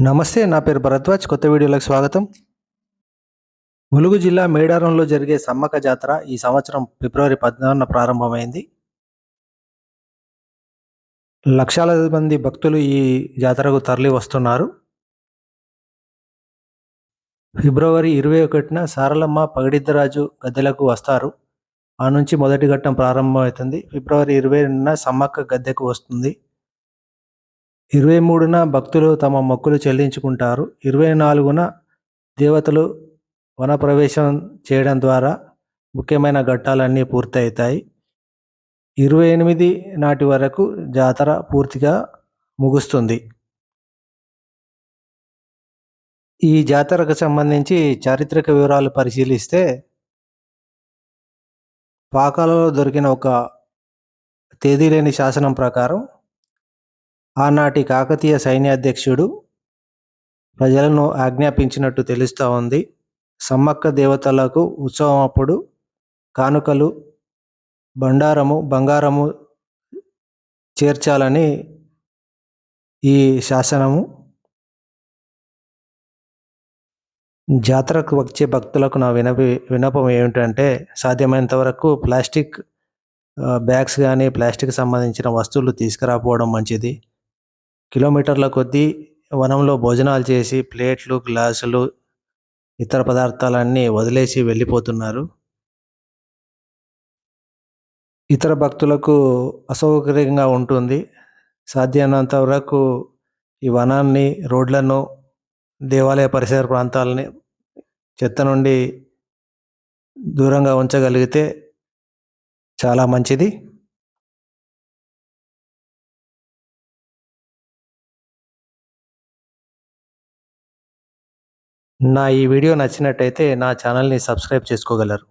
నమస్తే నా పేరు భరద్వాజ్. కొత్త వీడియోలకు స్వాగతం. ములుగు జిల్లా మేడారంలో జరిగే సమ్మక్క జాతర ఈ సంవత్సరం ఫిబ్రవరి పద్నాలుగున ప్రారంభమైంది. లక్షల మంది భక్తులు ఈ జాతరకు తరలి వస్తున్నారు. ఫిబ్రవరి ఇరవై ఒకటిన సారలమ్మ పగడిద్దరాజు గద్దెలకు వస్తారు. ఆ నుంచి మొదటి ఘట్టం ప్రారంభమవుతుంది. ఫిబ్రవరి ఇరవై రెండున సమ్మక్క గద్దెకు వస్తుంది. ఇరవై మూడున భక్తులు తమ మొక్కులు చెల్లించుకుంటారు. ఇరవై నాలుగున దేవతలు వనప్రవేశం చేయడం ద్వారా ముఖ్యమైన ఘట్టాలన్నీ పూర్తవుతాయి. ఇరవై ఎనిమిది నాటి వరకు జాతర పూర్తిగా ముగుస్తుంది. ఈ జాతరకు సంబంధించి చారిత్రక వివరాలు పరిశీలిస్తే పాకాలలో దొరికిన ఒక తేదీ లేని శాసనం ప్రకారం ఆనాటి కాకతీయ సైన్యాధ్యక్షుడు ప్రజలను ఆజ్ఞాపించినట్టు తెలుస్తూ ఉంది. సమ్మక్క దేవతలకు ఉత్సవం అప్పుడు కానుకలు బండారము బంగారము చేర్చాలని ఈ శాసనము జాతరకు వచ్చే భక్తులకు నా వినపి వినపం ఏమిటంటే సాధ్యమైనంత వరకు ప్లాస్టిక్ బ్యాగ్స్ కానీ ప్లాస్టిక్ సంబంధించిన వస్తువులు తీసుకురాకపోవడం మంచిది. కిలోమీటర్ల కొద్దీ వనంలో భోజనాలు చేసి ప్లేట్లు గ్లాసులు ఇతర పదార్థాలన్నీ వదిలేసి వెళ్ళిపోతున్నారు. ఇతర భక్తులకు అసౌకర్యంగా ఉంటుంది. సాధ్యమైనంత వరకు ఈ వనాన్ని రోడ్లను దేవాలయ పరిసర ప్రాంతాలని చెత్త నుండి దూరంగా ఉంచగలిగితే చాలా మంచిది. నా ఈ వీడియో నచ్చినట్టయితే నా ఛానల్ని సబ్స్క్రైబ్ చేసుకోగలరు.